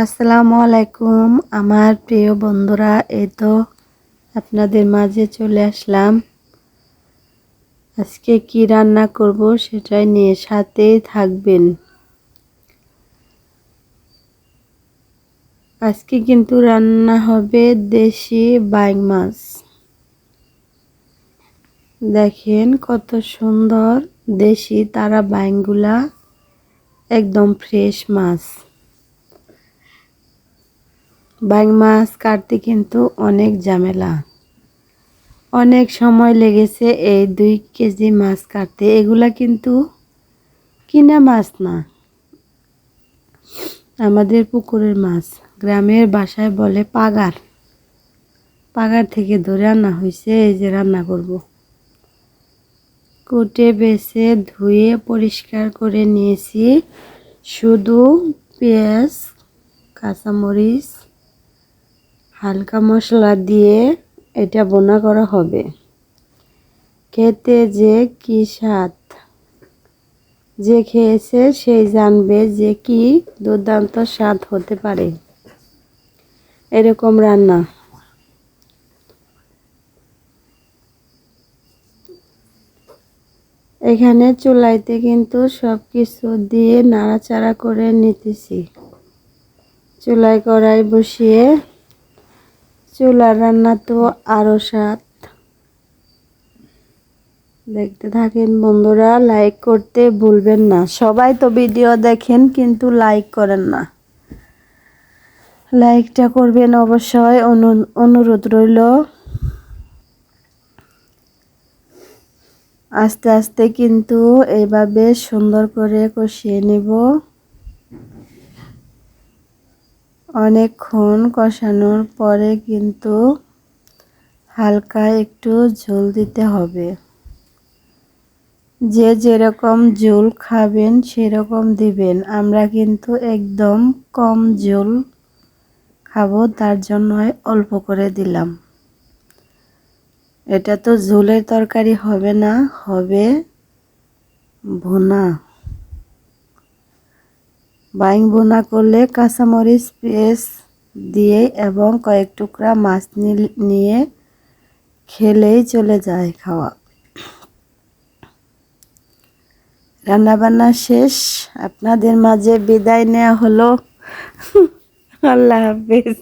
আসসালামু আলাইকুম, আমার প্রিয় বন্ধুরা, এই তো আপনাদের মাঝে চলে আসলাম। আজকে কি রান্না করব সেটাই নিয়ে সাথেই থাকবেন। আজকে কিন্তু রান্না হবে দেশি বাইং মাছ। দেখেন কত সুন্দর দেশি তারা বাইংগুলা, একদম ফ্রেশ মাছ। বাইং মাছ কাটতে কিন্তু অনেক ঝামেলা। অনেক সময় লেগেছে এই দুই কেজি মাছ কাটতে। এগুলা কিন্তু কিনা মাছ না। আমাদের পুকুরের মাছ, গ্রামের বাসায় বলে পাগার। পাগার থেকে ধরে রান্না হয়েছে, এই যে রান্না করব। কুটে বেছে, ধুয়ে পরিষ্কার করে নিয়েছি। শুধু পেঁয়াজ, কাঁচামরিচ হালকা মশলা দিয়ে এটা বোনা করা হবে। খেতে যে কি স্বাদ। যে খেয়েছে সেই জানবে যে কি দুর্দান্ত স্বাদ হতে পারে। এরকম রান্না। এখানে চুলাইতে কিন্তু সব কিছু দিয়ে নাড়াচাড়া করে নিতেছি। চুলাই কড়াই বসিয়ে চুলার রান্না তো আরও স্বাদ। দেখতে থাকেন বন্ধুরা লাইক করতে ভুলবেন না। সবাই তো ভিডিও দেখেন, কিন্তু লাইক করেন না। লাইকটা করবেন অবশ্যই অনুরোধ রইল। আস্তে আস্তে কিন্তু এভাবে সুন্দর করে কষিয়ে নেব। অনেকক্ষণ কষানোর পরে কিন্তু হালকা একটু ঝোল দিতে হবে। যে যেরকম ঝোল খাবেন সেরকম দিবেন। আমরা কিন্তু একদম কম ঝোল খাব, তার জন্য অল্প করে দিলাম। এটা তো ঝোলের তরকারি হবে না, হবে ভুনা। বাইং বোনা করলে কাঁচামরিচ পেস্ট দিয়ে এবং কয়েক টুকরা মাছ নিয়ে খেলেই চলে যায় খাওয়া। রান্নাবান্না শেষ। আপনাদের মাঝে বিদায় নেওয়া হলো। আল্লাহ হাফিজ।